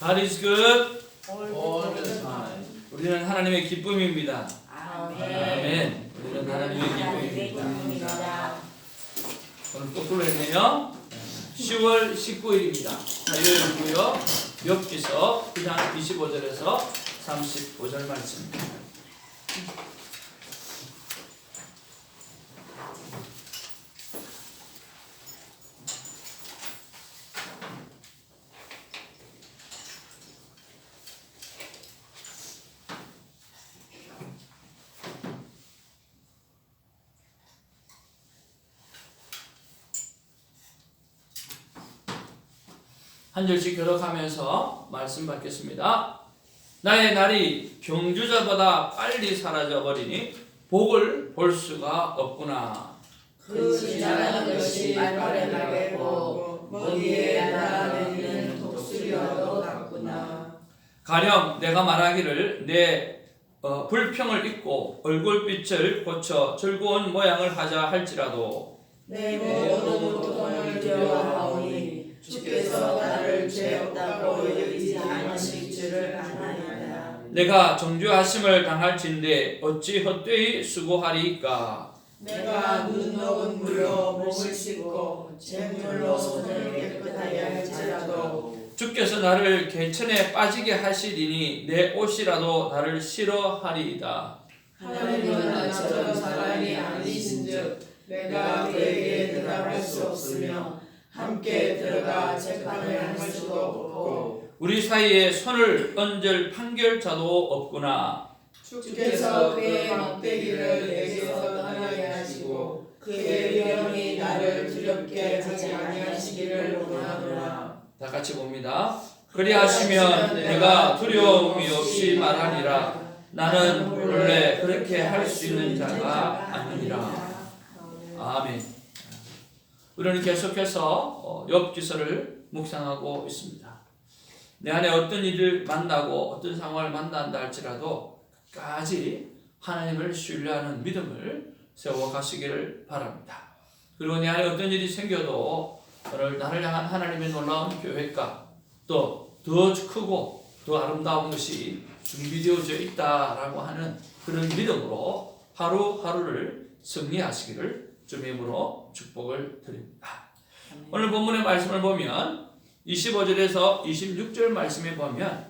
God is good. all the time. 우리는 하나님의 기쁨입니다. 아멘. 우리는 하나님의 기쁨입니다. 오늘 거꾸로 했네요. 10월 19일입니다. 화요일이고요. 엽기서 9장 25절에서 35절 말씀입니다. 한 절씩 교독하면서 말씀 받겠습니다. 나의 날이 경주자보다 빨리 사라져 버리니 복을 볼 수가 없구나. 그 지나가는 것이 말발에 나겠고 머리에 날아다니는 독수리와도 같구나. 가령 내가 말하기를 내 어, 불평을 잊고 얼굴빛을 고쳐 즐거운 모양을 하자 할지라도 내 모든 고통을 두려워하오니 주께서 나를 죄 없다고 여기지 않으실 줄을 아나이다. 내가 정죄하심을 당할진대 어찌 헛되이 수고하리이까 내가 눈 녹은 물로 목을 씻고 잿물로 손을 깨끗하게 할지라도 주께서 나를 개천에 빠지게 하시리니 내 옷이라도 나를 싫어하리이다 하나님은 나처럼 사람이 아니신즉 내가 그에게 대답할 수 없으며 함께 들어가 재판을 할 수도 없고 우리 사이에 손을 얹을 판결자도 없구나 주께서 그의 막대기를 내게서 떠나게 하시고 그의 영이 나를 두렵게 하지 아니하시기를 원하노라 다 같이 봅니다. 그리하시면 내가 두려움이 없이 말하니라. 나는 원래 그렇게 할 수 있는 자가 아니니라. 아멘. 우리는 계속해서 어, 엽기서를 묵상하고 있습니다. 내 안에 어떤 일을 만나고 어떤 상황을 만난다 할지라도 끝까지 하나님을 신뢰하는 믿음을 세워 가시기를 바랍니다. 그리고 내 안에 어떤 일이 생겨도 오늘 나를 향한 하나님의 놀라운 계획과 또 더 크고 더 아름다운 것이 준비되어져 있다라고 하는 그런 믿음으로 하루하루를 승리하시기를 주님으로 축복을 드립니다. 오늘 본문의 말씀을 보면 25절에서 26절 말씀에 보면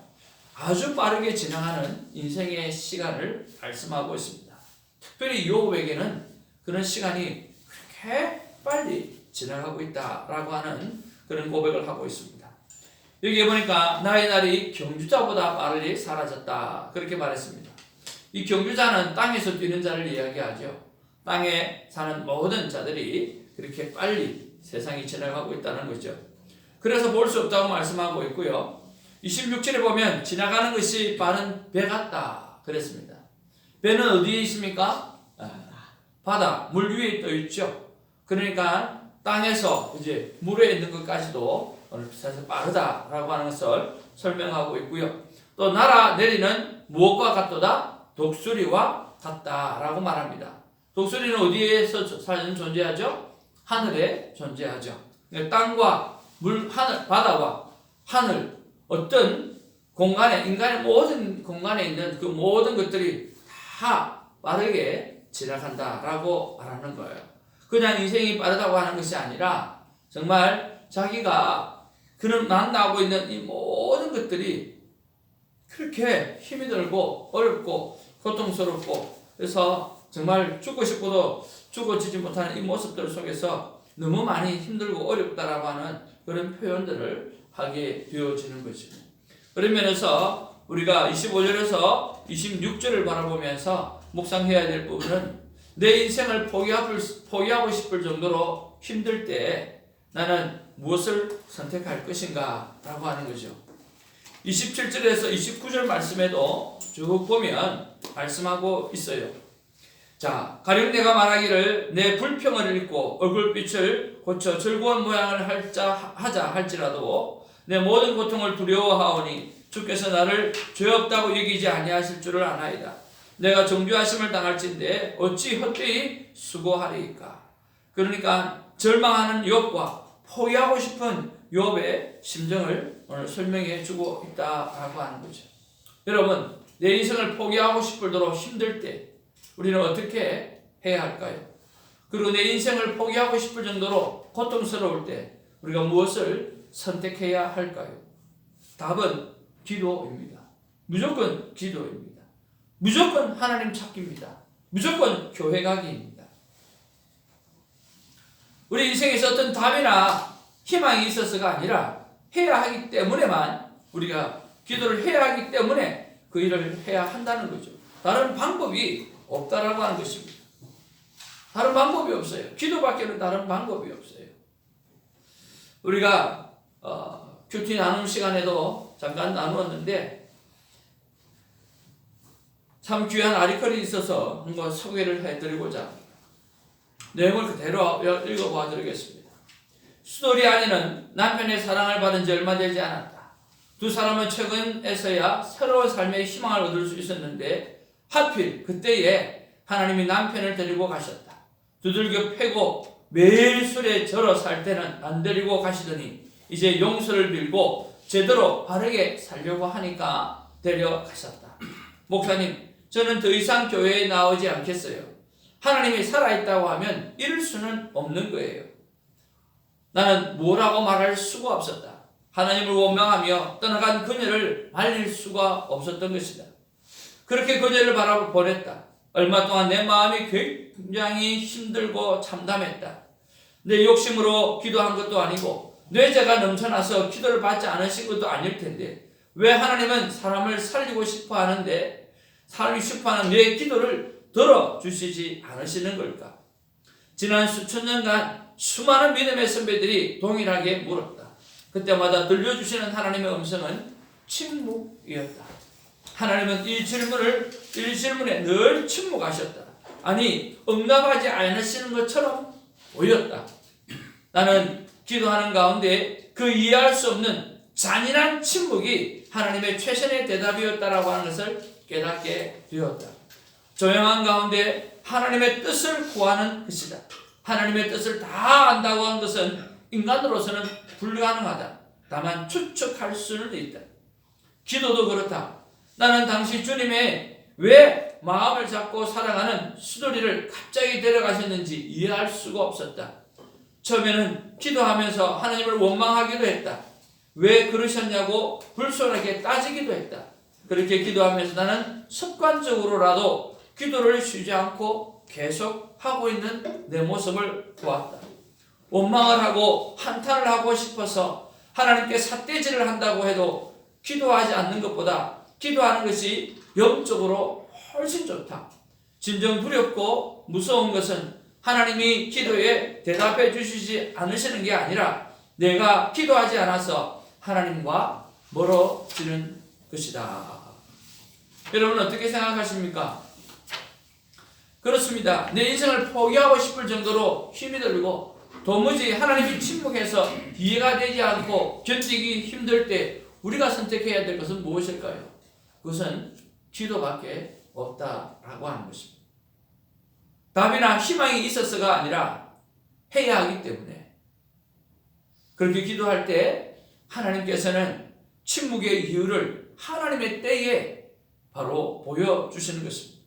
아주 빠르게 지나가는 인생의 시간을 말씀하고 있습니다. 특별히 요업에게는 그런 시간이 그렇게 빨리 지나가고 있다라고 하는 그런 고백을 하고 있습니다. 여기에 보니까 나의 날이 경주자보다 빠르게 사라졌다 그렇게 말했습니다. 이 경주자는 땅에서 뛰는 자를 이야기하죠. 땅에 사는 모든 자들이 그렇게 빨리 세상이 지나가고 있다는 거죠. 그래서 볼 수 없다고 말씀하고 있고요. 26절에 보면 지나가는 것이 빠른 배 같다 그랬습니다. 배는 어디에 있습니까? 아, 바다 물 위에 떠 있죠. 그러니까 땅에서 이제 물에 있는 것까지도 오늘 비싸서 빠르다라고 하는 것을 설명하고 있고요. 또 날아 내리는 무엇과 같도다 독수리와 같다라고 말합니다. 독수리는 어디에서 존재하죠? 하늘에 존재하죠. 그러니까 땅과 물, 하늘, 바다와 하늘 어떤 공간에 인간의 모든 공간에 있는 그 모든 것들이 다 빠르게 지나간다라고 말하는 거예요. 그냥 인생이 빠르다고 하는 것이 아니라 정말 자기가 그런 만나고 있는 이 모든 것들이 그렇게 힘이 들고 어렵고 고통스럽고 그래서 정말 죽고 싶어도 죽어지지 못하는 이 모습들 속에서 너무 많이 힘들고 어렵다라고 하는 그런 표현들을 하게 되어지는 거죠. 그런 면에서 우리가 25절에서 26절을 바라보면서 묵상해야 될 부분은 내 인생을 포기하고, 포기하고 싶을 정도로 힘들 때 나는 무엇을 선택할 것인가 라고 하는 거죠. 27절에서 29절 말씀에도 쭉 보면 말씀하고 있어요. 자, 가령 내가 말하기를 내 불평을 읽고 얼굴빛을 고쳐 즐거운 모양을 할자, 하자 할지라도 내 모든 고통을 두려워하오니 주께서 나를 죄 없다고 여기지 아니하실 줄을 아나이다. 내가 정죄하심을 당할진대 어찌 헛되이 수고하리이까. 그러니까 절망하는 욕과 포기하고 싶은 욥의 심정을 오늘 설명해 주고 있다라고 하는 거죠. 여러분, 내 인생을 포기하고 싶을 도록 힘들 때 우리는 어떻게 해야 할까요? 그리고 내 인생을 포기하고 싶을 정도로 고통스러울 때 우리가 무엇을 선택해야 할까요? 답은 기도입니다. 무조건 기도입니다. 무조건 하나님 찾기입니다. 무조건 교회 가기입니다. 우리 인생에서 어떤 답이나 희망이 있어서가 아니라 해야 하기 때문에만 우리가 기도를 해야 하기 때문에 그 일을 해야 한다는 거죠. 다른 방법이 없다라고 하는 것입니다. 다른 방법이 없어요. 기도밖에는 다른 방법이 없어요. 우리가 어, 큐티 나눔 시간에도 잠깐 나누었는데 참 귀한 아리컬이 있어서 한번 소개를 해드리고자. 내용을 그대로 읽어봐 드리겠습니다. 수돌이 아내는 남편의 사랑을 받은 지 얼마 되지 않았다. 두 사람은 최근에서야 새로운 삶의 희망을 얻을 수 있었는데 하필 그때에 하나님이 남편을 데리고 가셨다. 두들겨 패고 매일 술에 절어 살 때는 안 데리고 가시더니 이제 용서를 빌고 제대로 바르게 살려고 하니까 데려가셨다. 목사님, 저는 더 이상 교회에 나오지 않겠어요. 하나님이 살아있다고 하면 이럴 수는 없는 거예요. 나는 뭐라고 말할 수가 없었다. 하나님을 원망하며 떠나간 그녀를 말릴 수가 없었던 것이다. 그렇게 그녀를 바라보냈다. 얼마 동안 내 마음이 굉장히 힘들고 참담했다. 내 욕심으로 기도한 것도 아니고 뇌재가 넘쳐나서 기도를 받지 않으신 것도 아닐 텐데 왜 하나님은 사람을 살리고 싶어 하는데 살리고 싶어 하는 내 기도를 들어주시지 않으시는 걸까? 지난 수천 년간 수많은 믿음의 선배들이 동일하게 물었다. 그때마다 들려주시는 하나님의 음성은 침묵이었다. 하나님은 이 질문을 이 질문에 늘 침묵하셨다. 아니 응답하지 않으시는 것처럼 보였다. 나는 기도하는 가운데 그 이해할 수 없는 잔인한 침묵이 하나님의 최선의 대답이었다라고 하는 것을 깨닫게 되었다. 조용한 가운데 하나님의 뜻을 구하는 것이다. 하나님의 뜻을 다 안다고 하는 것은 인간으로서는 불가능하다. 다만 추측할 수는 있다. 기도도 그렇다. 나는 당시 주님의 왜 마음을 잡고 사랑하는 수도리를 갑자기 데려가셨는지 이해할 수가 없었다. 처음에는 기도하면서 하나님을 원망하기도 했다. 왜 그러셨냐고 불손하게 따지기도 했다. 그렇게 기도하면서 나는 습관적으로라도 기도를 쉬지 않고 계속 하고 있는 내 모습을 보았다. 원망을 하고 한탄을 하고 싶어서 하나님께 삿대질을 한다고 해도 기도하지 않는 것보다 기도하는 것이 영적으로 훨씬 좋다. 진정 두렵고 무서운 것은 하나님이 기도에 대답해 주시지 않으시는 게 아니라 내가 기도하지 않아서 하나님과 멀어지는 것이다. 여러분 어떻게 생각하십니까? 그렇습니다. 내 인생을 포기하고 싶을 정도로 힘이 들고 도무지 하나님이 침묵해서 이해가 되지 않고 견디기 힘들 때 우리가 선택해야 될 것은 무엇일까요? 그것은 기도밖에 없다라고 하는 것입니다. 답이나 희망이 있어서가 아니라 해야 하기 때문에 그렇게 기도할 때 하나님께서는 침묵의 이유를 하나님의 때에 바로 보여주시는 것입니다.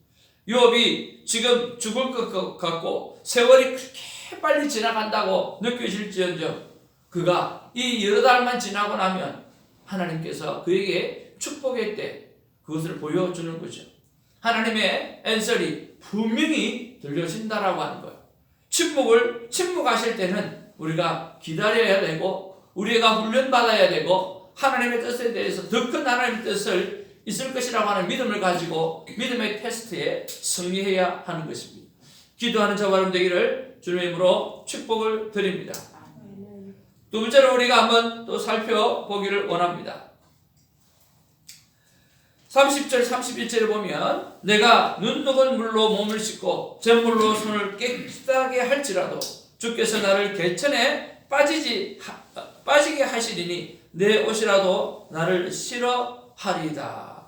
요업이 지금 죽을 것 같고 세월이 그렇게 빨리 지나간다고 느껴질지언정 그가 이 여러 달만 지나고 나면 하나님께서 그에게 축복의 때 그것을 보여주는 거죠. 하나님의 앤설이 분명히 들려진다라고 하는 거예요. 침묵을 침묵하실 때는 우리가 기다려야 되고 우리가 훈련받아야 되고 하나님의 뜻에 대해서 더 큰 하나님의 뜻을 있을 것이라고 하는 믿음을 가지고 믿음의 테스트에 승리해야 하는 것입니다. 기도하는 저와 여러분 되기를 주님의 이름으로 축복을 드립니다. 두 번째로 우리가 한번 또 살펴보기를 원합니다. 30절 31절에 보면 내가 눈뜨은 물로 몸을 씻고 잿물로 손을 깨끗하게 할지라도 주께서 나를 개천에 빠지지 하, 빠지게 하시리니 내 옷이라도 나를 싫어하리다.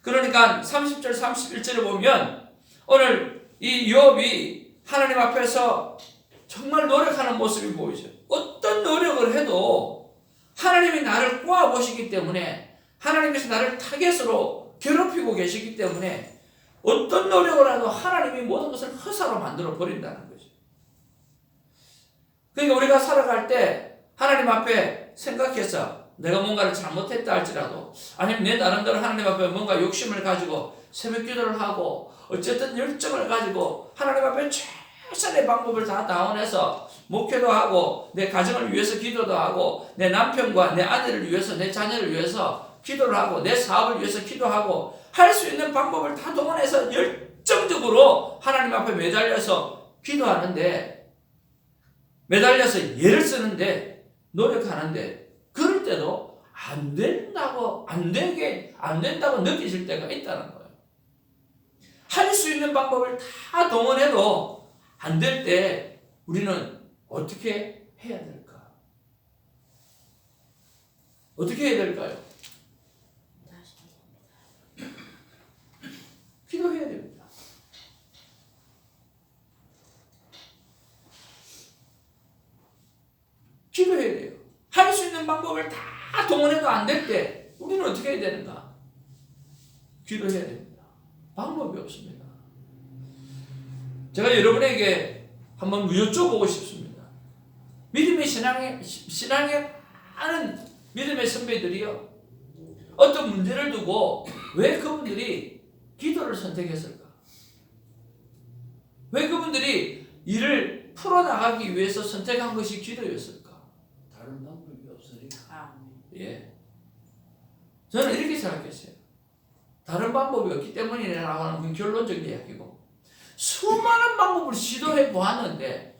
그러니까 30절 31절에 보면 오늘 이 욥이 하나님 앞에서 정말 노력하는 모습이 보이죠. 어떤 노력을 해도 하나님이 나를 꼬아 보시기 때문에 하나님께서 나를 타겟으로 괴롭히고 계시기 때문에 어떤 노력을 해도 하나님이 모든 것을 허사로 만들어 버린다는 거죠. 그러니까 우리가 살아갈 때 하나님 앞에 생각해서 내가 뭔가를 잘못했다 할지라도 아니면 내 나름대로 하나님 앞에 뭔가 욕심을 가지고 새벽 기도를 하고 어쨌든 열정을 가지고 하나님 앞에 최선의 방법을 다 다원해서 목회도 하고 내 가정을 위해서 기도도 하고 내 남편과 내 아내를 위해서 내 자녀를 위해서 기도를 하고 내 사업을 위해서 기도하고 할 수 있는 방법을 다 동원해서 열정적으로 하나님 앞에 매달려서 기도하는데 매달려서 예를 쓰는데 노력하는데 그럴 때도 안 된다고 안 되게 안 된다고 느끼실 때가 있다는 거예요. 할 수 있는 방법을 다 동원해도 안 될 때 우리는 어떻게 해야 될까? 어떻게 해야 될까요? 기도해야 됩니다. 기도해야 돼요. 할 수 있는 방법을 다 동원해도 안 될 때 우리는 어떻게 해야 되는가? 기도해야 됩니다. 방법이 없습니다. 제가 여러분에게 한번 여쭤보고 싶습니다. 믿음의 신앙에 신앙에 많은 믿음의 선배들이요. 어떤 문제를 두고 왜 그분들이 기도를 선택했을까? 왜 그분들이 이를 풀어나가기 위해서 선택한 것이 기도였을까? 다른 방법이 없으니까. 예. 저는 이렇게 생각했어요. 다른 방법이 없기 때문이라고 하는 건 결론적인 이야기고, 수많은 방법을 시도해 보았는데,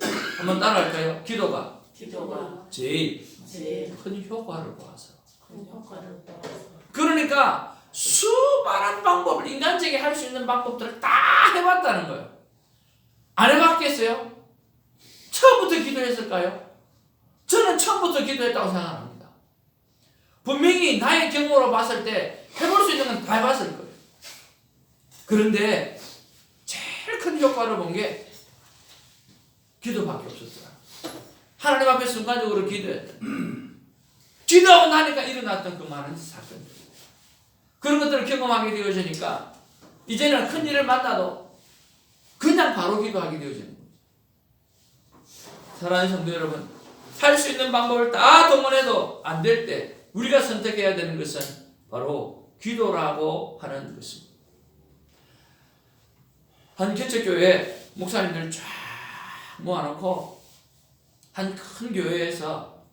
한번 따라할까요? 기도가 기도가 제일 제일 큰 효과를 보아서. 큰 효과를 보아서 그러니까 수많은 방법을 인간적이 할 수 있는 방법들을 다 해봤다는 거예요. 안 해봤겠어요? 처음부터 기도했을까요? 저는 처음부터 기도했다고 생각합니다. 분명히 나의 경우로 봤을 때 해볼 수 있는 건 다 해봤을 거예요. 그런데 제일 큰 효과를 본 게 기도밖에 없었어요. 하나님 앞에 순간적으로 기도했다. 기도하고 나니까 일어났던 그 많은 사건들. 그런 것들을 경험하게 되어지니까 이제는 큰 일을 만나도 그냥 바로 기도하게 되어지는 거죠. 사랑하는 성도 여러분, 할수 있는 방법을 다 동원해도 안 될 때 우리가 선택해야 되는 것은 바로 기도라고 하는 것입니다. 한 개척교회 목사님들 쫙 모아놓고 한 큰 교회에서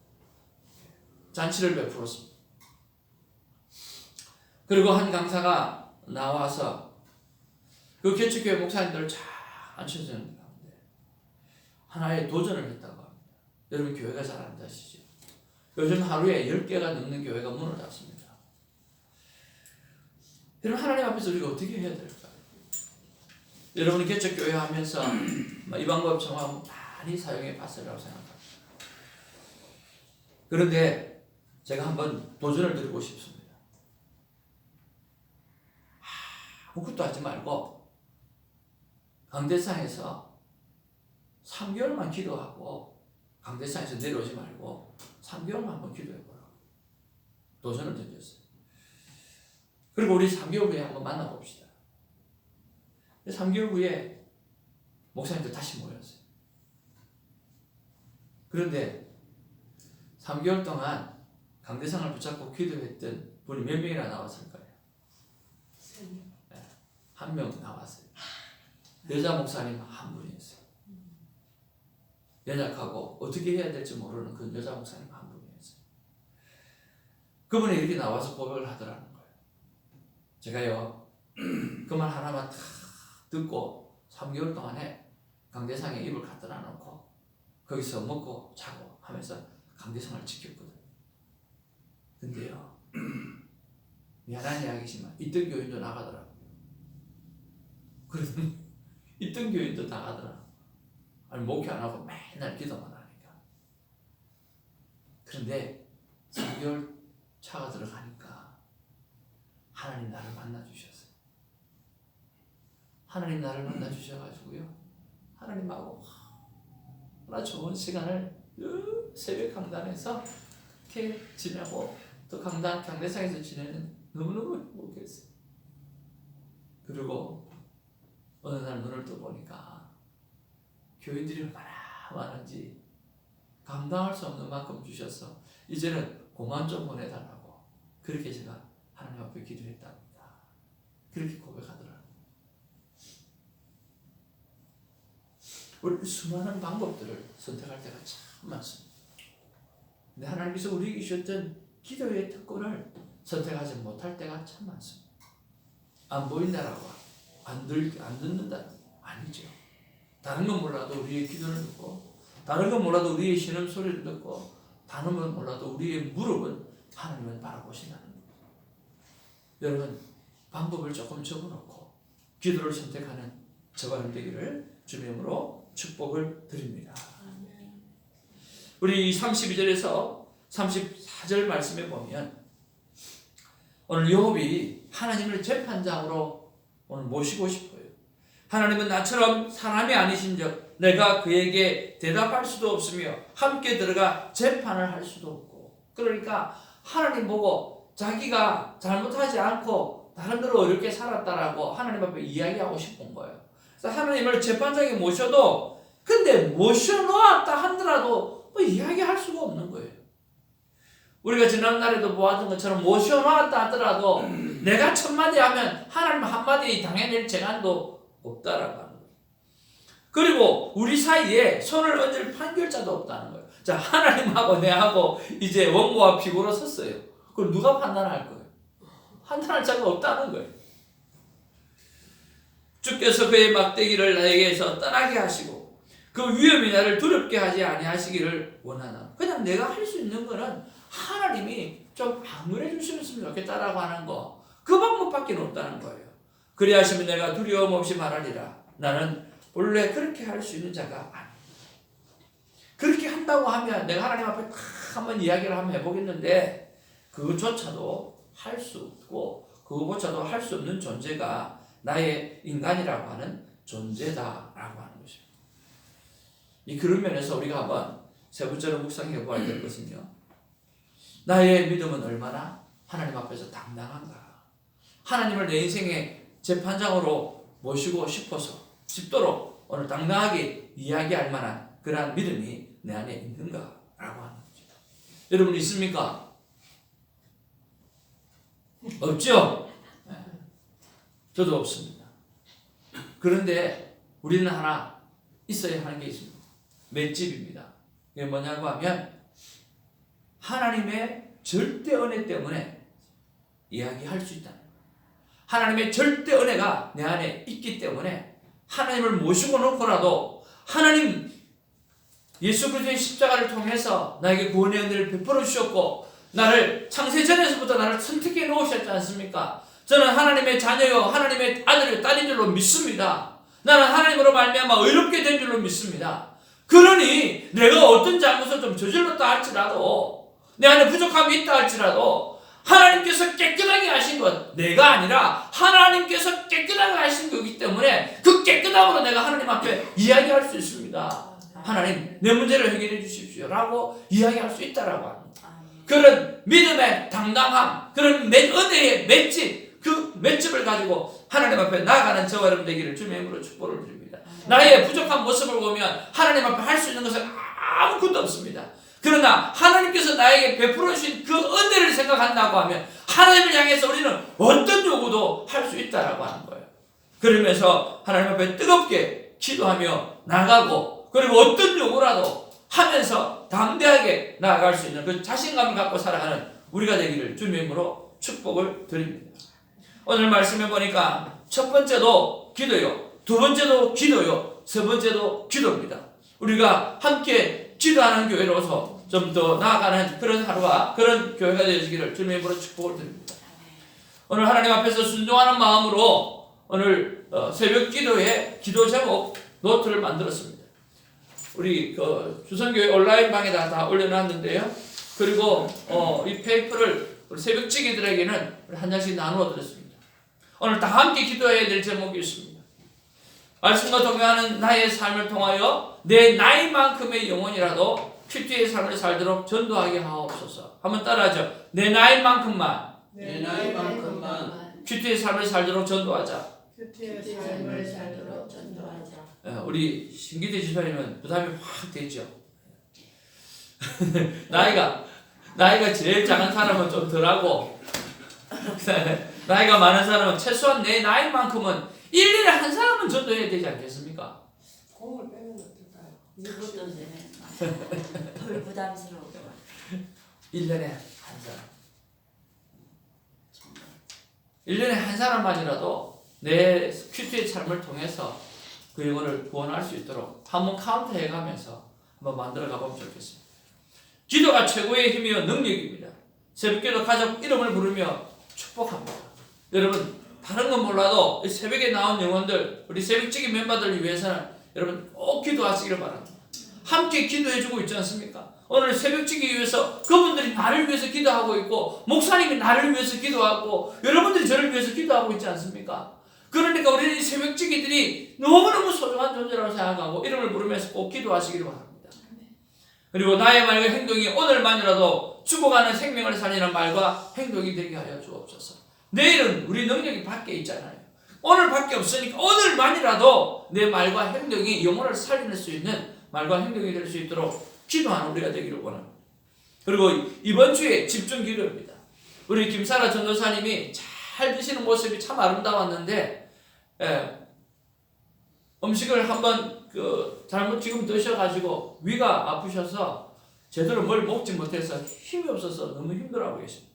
잔치를 베풀었습니다. 그리고 한 강사가 나와서 그 개척교회 목사님들을 쫙 앉혀주는 가운데 하나의 도전을 했다고 합니다. 여러분 교회가 잘안 다시죠? 요즘 하루에 10개가 넘는 교회가 문을 닫습니다. 여러분 하나님 앞에서 우리가 어떻게 해야 될까요? 여러분이 개척교회 하면서 이 방법 정말 많이 사용해 봤으라고 생각합니다. 그런데 제가 한번 도전을 드리고 싶습니다. 아무것도 하지 말고 강대상에서 3개월만 기도하고 강대상에서 내려오지 말고 3개월만 한번 기도해보라. 도전을 던졌어요. 그리고 우리 3개월 후에 한번 만나봅시다. 3개월 후에 목사님들 다시 모였어요. 그런데 3개월 동안 강대상을 붙잡고 기도했던 분이 몇 명이나 나왔을까요? 한 명 나왔어요. 여자 목사님 한 분이었어요. 연약하고 어떻게 해야 될지 모르는 그 여자 목사님. 그분이 이렇게 나와서 고백을 하더라는 거예요. 제가요, 그 말 하나만 탁 듣고 3개월 동안에 강대상에 입을 갖다 놔놓고 거기서 먹고 자고 하면서 강대상을 지켰거든. 근데요, 미안한 이야기지만 있던 교인도 나가더라고요. 그러더니 있던 교인도 나가더라. 아니 목회 안 하고 맨날 기도만 하니까. 그런데 3개월 차가 들어가니까 하나님 나를 만나 주셨어요. 하나님 나를 만나 주셔가지고요. 하나님하고 얼마나 좋은 시간을 그 새벽 강단에서 이렇게 지내고 또 강단 강대상에서 지내는 너무너무 행복했어요. 그리고 어느 날 눈을 떠 보니까 교인들이 얼마나 많은지 감당할 수 없는 만큼 주셔서 이제는 공안 좀 보내달라고 그렇게 제가 하나님 앞에 기도했답니다. 그렇게 고백하더라고요. 우리 수많은 방법들을 선택할 때가 참 많습니다. 근데 하나님께서 우리에게 주셨던 기도의 특권을 선택하지 못할 때가 참 많습니다. 안 보인다라고 안, 들, 안 듣는다 아니죠. 다른 건 몰라도 우리의 기도를 듣고 다른 건 몰라도 우리의 신음 소리를 듣고 다른 건 몰라도 우리의 무릎은 하나님을 바라보신다는 거예요. 여러분 방법을 조금 적어놓고 기도를 선택하는 여러분 되기를 주님으로 축복을 드립니다. 우리 32절에서 34절 말씀에 보면 오늘 요업이 하나님을 재판장으로 오늘 모시고 싶어요. 하나님은 나처럼 사람이 아니신즉 내가 그에게 대답할 수도 없으며 함께 들어가 재판을 할 수도 없고 그러니까 하나님 보고 자기가 잘못하지 않고 나름대로 어렵게 살았다라고 하나님 앞에 이야기하고 싶은 거예요. 그래서 하나님을 재판장에 모셔도 근데 모셔놓았다 하더라도 뭐 이야기할 수가 없는 거예요. 우리가 지난날에도 보았던 것처럼 모셔놓았다 하더라도 내가 첫마디 하면 하나님 한마디 당해낼 재간도 없다라고 하는 거예요. 그리고 우리 사이에 손을 얹을 판결자도 없다는 거예요. 자, 하나님하고 내하고 이제 원고와 피고로 섰어요. 그럼 누가 판단할 거예요? 판단할 자가 없다는 거예요. 주께서 그의 막대기를 나에게서 떠나게 하시고 그 위험이 나를 두렵게 하지 아니하시기를 원하나. 그냥 내가 할 수 있는 거는 하나님이 좀 방문해 주셨으면 좋겠다라고 하는 거. 그 방법밖에 없다는 거예요. 그리하시면 내가 두려움 없이 말하리라. 나는 원래 그렇게 할 수 있는 자가 아니. 그렇게 한다고 하면 내가 하나님 앞에 탁 한번 이야기를 한번 해보겠는데 그것조차도 할 수 없고 그것조차도 할 수 없는 존재가 나의 인간이라고 하는 존재다라고 하는 것입니다. 이 그런 면에서 우리가 한번 세 번째로 묵상해 보아야 될 것은요. 나의 믿음은 얼마나 하나님 앞에서 당당한가. 하나님을 내 인생의 재판장으로 모시고 싶어서 싶도록 오늘 당당하게 이야기할 만한 그러한 믿음이 내 안에 있는가 라고 하는 거죠. 여러분 있습니까? 없죠? 네. 저도 없습니다. 그런데 우리는 하나 있어야 하는 게 있습니다. 맷집입니다. 이게 뭐냐고 하면 하나님의 절대 은혜 때문에 이야기할 수 있다. 하나님의 절대 은혜가 내 안에 있기 때문에 하나님을 모시고 놓고라도 하나님 예수 그리스도의 십자가를 통해서 나에게 구원의 은혜를 베풀어 주셨고 나를 창세 전에서부터 나를 선택해 놓으셨지 않습니까? 저는 하나님의 자녀요 하나님의 아들요 딸인 줄로 믿습니다. 나는 하나님으로 말미암아 의롭게 된 줄로 믿습니다. 그러니 내가 어떤 잘못을 좀 저질렀다 할지라도 내 안에 부족함이 있다 할지라도 하나님께서 깨끗하게 하신 것 내가 아니라 하나님께서 깨끗하게 하신 거기 때문에 그 깨끗함으로 내가 하나님 앞에 이야기할 수 있습니다. 하나님 내 문제를 해결해 주십시오라고 이야기할 수 있다라고 합니다. 그런 믿음의 당당함, 그런 맷, 은혜의 맷집, 그 맷집을 가지고 하나님 앞에 나아가는 저와 여러분 되기를 주님의 이름으로 축복을 드립니다. 나의 부족한 모습을 보면 하나님 앞에 할 수 있는 것은 아무것도 없습니다. 그러나 하나님께서 나에게 베풀어 주신 그 은혜를 생각한다고 하면 하나님을 향해서 우리는 어떤 요구도 할 수 있다라고 하는 거예요. 그러면서 하나님 앞에 뜨겁게 기도하며 나가고 그리고 어떤 요구라도 하면서 담대하게 나아갈 수 있는 그 자신감을 갖고 살아가는 우리가 되기를 주님의 이름으로 축복을 드립니다. 오늘 말씀해 보니까 첫 번째도 기도요, 두 번째도 기도요, 세 번째도 기도입니다. 우리가 함께 기도하는 교회로서 좀 더 나아가는 그런 하루와 그런 교회가 되시기를 주님의 이름으로 축복을 드립니다. 오늘 하나님 앞에서 순종하는 마음으로 오늘 어, 새벽 기도의 기도 제목 노트를 만들었습니다. 우리 그 주선교회 온라인 방에다 다 올려놨는데요. 그리고 어, 이 페이퍼를 우리 새벽지기들에게는 한 장씩 나누어 드렸습니다. 오늘 다 함께 기도해야 될 제목이 있습니다. 말씀과 동행하는 나의 삶을 통하여 내 나이만큼의 영혼이라도 큐티의 삶을 살도록 전도하게 하옵소서. 한번 따라하죠. 내 나이만큼만 내 나이만큼만 큐티의 삶을 살도록 전도하자. 큐티의 삶을 살도록 전도하자. 어, 우리 신기대 지사님은 부담이 확 되죠. 나이가 나이가 제일 작은 사람은 좀 덜하고 나이가 많은 사람은 최소한 내 나이만큼은 1년에 한 사람은 전도해야 되지 않겠습니까? 공을 빼면 어떨까요? 이것도. 덜 부담스러워. 1년에 한 사람. 1년에 한 사람만이라도 내 큐티의 삶을 통해서 그 영혼을 구원할 수 있도록 한번 카운트 해 가면서 한번 만들어 가보면 좋겠습니다. 기도가 최고의 힘이요 능력입니다. 새벽기도 가족 이름을 부르며 축복합니다. 여러분 다른 건 몰라도 이 새벽에 나온 영혼들 우리 새벽지기 멤버들을 위해서는 여러분 꼭 기도하시기를 바랍니다. 함께 기도해주고 있지 않습니까? 오늘 새벽지기 위해서 그분들이 나를 위해서 기도하고 있고 목사님이 나를 위해서 기도하고 여러분들이 저를 위해서 기도하고 있지 않습니까? 그러니까 우리 이 새벽지기들이 너무너무 소중한 존재라고 생각하고 이름을 부르면서 꼭 기도하시기를 바랍니다. 그리고 나의 말과 행동이 오늘만이라도 죽어가는 생명을 살리는 말과 행동이 되게 하여 주옵소서. 내일은 우리 능력이 밖에 있잖아요. 오늘 밖에 없으니까 오늘만이라도 내 말과 행동이 영혼을 살릴 수 있는 말과 행동이 될 수 있도록 기도하는 우리가 되기를 원합니다. 그리고 이번 주에 집중 기도입니다. 우리 김사라 전도사님이 잘 드시는 모습이 참 아름다웠는데 예, 음식을 한번 그 잘못 지금 드셔가지고 위가 아프셔서 제대로 뭘 먹지 못해서 힘이 없어서 너무 힘들어하고 계십니다.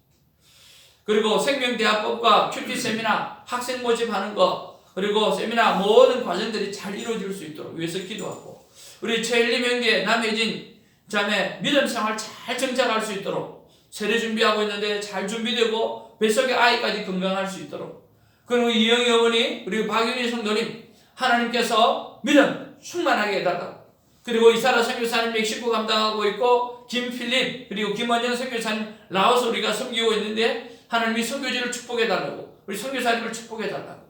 그리고 생명대화법과 큐티 세미나 학생 모집하는 거 그리고 세미나 모든 과정들이 잘 이루어질 수 있도록 위해서 기도하고 우리 최일림 형제 남혜진 자매 믿음 생활 잘 정착할 수 있도록 세례 준비하고 있는데 잘 준비되고 뱃속의 아이까지 건강할 수 있도록 그리고 이영희 어머니 그리고 박윤희 성도님 하나님께서 믿음 충만하게 해달라 그리고 이사라 선교사님 멕시코 감당하고 있고 김필립 그리고 김원영 선교사님 라오스 우리가 섬기고 있는데 하나님이 선교지를 축복해 달라고. 우리 선교사님을 축복해 달라고.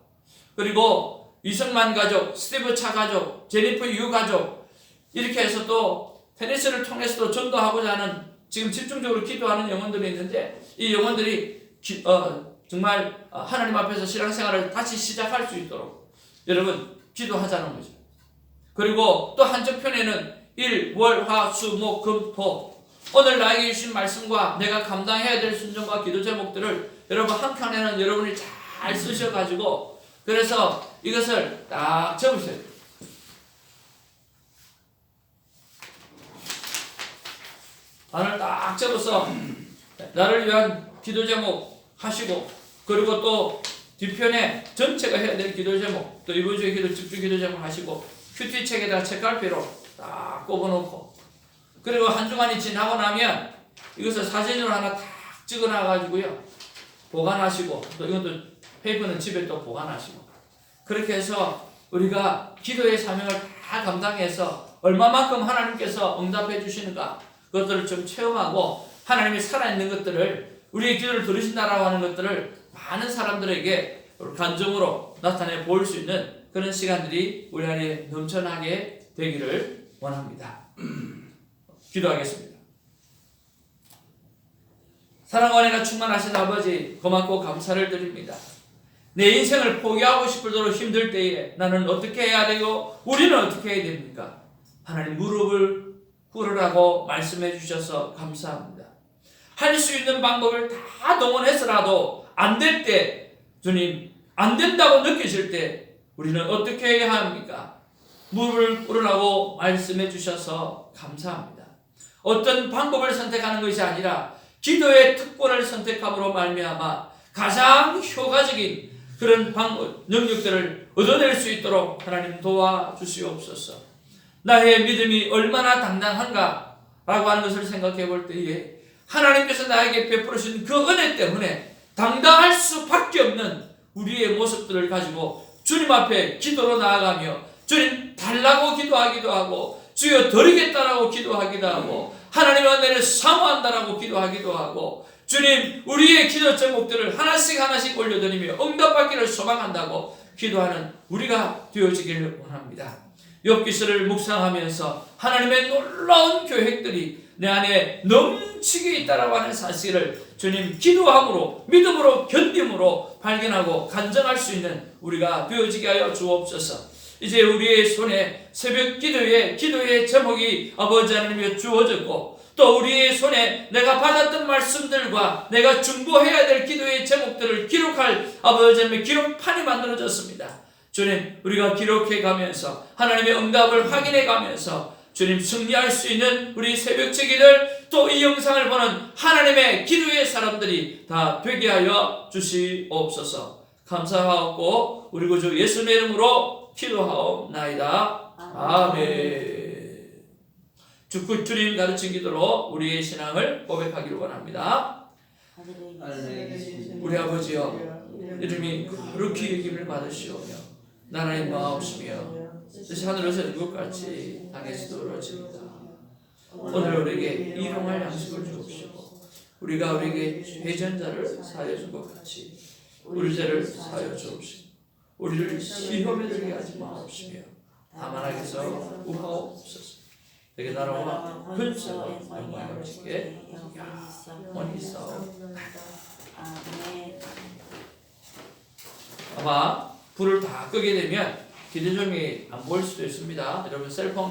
그리고 이성만 가족 스티브 차 가족 제니퍼 유 가족 이렇게 해서 또 테니스를 통해서도 전도하고자 하는 지금 집중적으로 기도하는 영혼들이 있는데 이 영혼들이 기- 어, 정말 어, 하나님 앞에서 신앙생활을 다시 시작할 수 있도록 여러분 기도하자는 거죠. 그리고 또 한쪽편에는 일, 월, 화, 수, 목, 금, 토 오늘 나에게 주신 말씀과 내가 감당해야 될 순종과 기도 제목들을 여러분 한 칸에는 여러분이 잘 쓰셔가지고 그래서 이것을 딱 적으세요. 단을 딱 적어서 나를 위한 기도 제목 하시고 그리고 또 뒤편에 전체가 해야 될 기도 제목 또 이번 주에 기도 집중 기도 제목 하시고 큐티 책에다가 책갈피로 딱 꼽아놓고. 그리고 한 주간이 지나고 나면 이것을 사진으로 하나 딱 찍어놔가지고요. 보관하시고 또 이것도 페이퍼는 집에 또 보관하시고. 그렇게 해서 우리가 기도의 사명을 다 감당해서 얼마만큼 하나님께서 응답해 주시는가 그것들을 좀 체험하고 하나님이 살아있는 것들을 우리의 기도를 들으신다라고 하는 것들을 많은 사람들에게 간정으로 나타내 보일 수 있는 그런 시간들이 우리 안에 넘쳐나게 되기를 원합니다. 기도하겠습니다. 사랑과 은혜가 충만하신 아버지 고맙고 감사를 드립니다. 내 인생을 포기하고 싶을 정도로 힘들 때에 나는 어떻게 해야 되고 우리는 어떻게 해야 됩니까? 하나님 무릎을 꿇으라고 말씀해 주셔서 감사합니다. 할 수 있는 방법을 다 동원해서라도 안 될 때, 주님, 안 된다고 느끼실 때 우리는 어떻게 해야 합니까? 무릎을 꿇으라고 말씀해 주셔서 감사합니다. 어떤 방법을 선택하는 것이 아니라 기도의 특권을 선택함으로 말미암아 가장 효과적인 그런 방법, 능력들을 얻어낼 수 있도록 하나님 도와주시옵소서. 나의 믿음이 얼마나 당당한가 라고 하는 것을 생각해 볼 때에 하나님께서 나에게 베풀으신 그 은혜 때문에 당당할 수밖에 없는 우리의 모습들을 가지고 주님 앞에 기도로 나아가며 주님 달라고 기도하기도 하고 주여 드리겠다라고 기도하기도 하고 하나님의 은혜를 사모한다라고 기도하기도 하고 주님 우리의 기도 제목들을 하나씩 하나씩 올려드리며 응답받기를 소망한다고 기도하는 우리가 되어지기를 원합니다. 엽기서를 묵상하면서 하나님의 놀라운 계획들이 내 안에 넘치게 있다라고 하는 사실을 주님 기도함으로 믿음으로 견딤으로 발견하고 간증할 수 있는 우리가 되어지게 하여 주옵소서. 이제 우리의 손에 새벽 기도의 기도의 제목이 아버지 하나님에 주어졌고 또 우리의 손에 내가 받았던 말씀들과 내가 중보해야 될 기도의 제목들을 기록할 아버지 하나님의 기록판이 만들어졌습니다. 주님, 우리가 기록해 가면서 하나님의 응답을 확인해 가면서 주님 승리할 수 있는 우리 새벽제기들 또 이 영상을 보는 하나님의 기도의 사람들이 다 되게 하여 주시옵소서. 감사하옵고 우리 구주 예수님의 이름으로 기도하옵나이다. 아멘. 주구 주님 가르친 기도로 우리의 신앙을 고백하기를 원합니다. 우리 아버지여, 이름이 거룩히 여김을 받으시오며 나라의 마옵시며 뜻이 하늘에서 이것 같이 땅에서도 이루어집니다. 오늘 우리에게 일용할 양식을 주옵시고 우리가 우리에게 회전자를 사하여 준것 같이 우리 죄를 사하여 주옵시고 우리를 시험에 들게 하지 마옵시며 다만 하게서 우하옵소서 내게 나라와 근세와 영광이 아버지께 영원히 아멘. 아마 불을 다 끄게 되면 기도점이 안 보일 수도 있습니다. 여러분 셀폰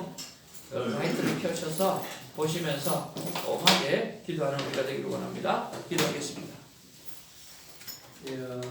어, 라이트를 켜셔서 보시면서 꼼하게 기도하는 우리가 되기를 원합니다. 기도하겠습니다. 야,